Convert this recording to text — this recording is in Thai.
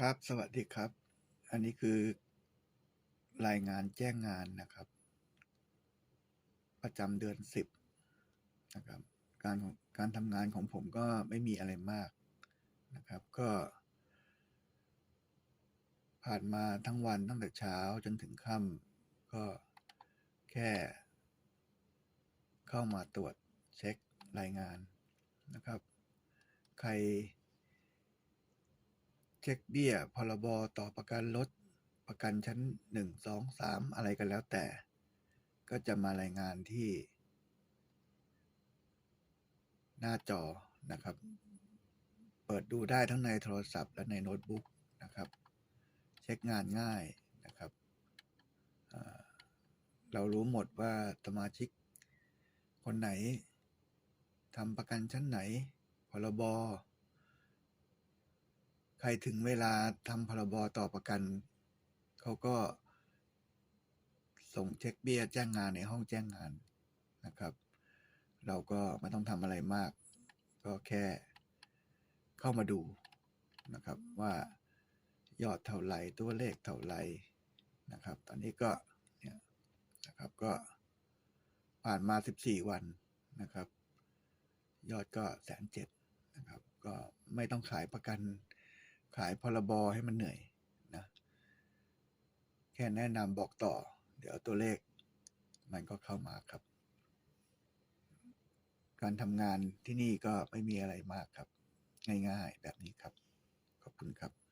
ครับ สวัสดีครับ อันนี้คือรายงานแจ้งงานนะครับ ประจำเดือนสิบนะครับ การของการทำงานของผมก็ไม่มีอะไรมากนะครับ ก็ ผ่านมาทั้งวันตั้งแต่เช้าจนถึงค่ำก็แค่ เข้ามาตรวจเช็ครายงานนะครับ ใคร เช็คเบี้ย พรบ ต่อประกันรถ ประกันชั้นหนึ่งสองสามอะไรกันแล้วแต่ ก็จะมารายงานที่ หน้าจอนะครับ เปิดดูได้ทั้งในโทรศัพท์และในโน้ตบุ๊กนะครับ เช็คงานง่ายนะครับ เรารู้หมดว่าสมาชิก คนไหนทำประกันชั้นไหน พรบ รถึงเวลาทำพรบต่อประกัน เขาก็ส่งเช็คเบี้ยแจ้งงานในห้องแจ้งงานนะครับ เราก็ไม่ต้องทำอะไรมาก ก็แค่เข้ามาดูนะครับว่ายอดเท่าไหร่ตัวเลขเท่าไหร่นะครับ ตอนนี้ก็เนี่ยนะครับก็ผ่านมา 14 วันนะครับ ยอดก็แสนเจ็ดนะครับ ก็ไม่ต้องขายประกัน ขายพรบให้มันเหนื่อยนะแค่แนะนำบอกต่อ เดี๋ยวตัวเลขมันก็เข้ามาครับ การทำงานที่นี่ก็ไม่มีอะไรมากครับ ง่ายๆ แบบนี้ครับ ขอบคุณครับ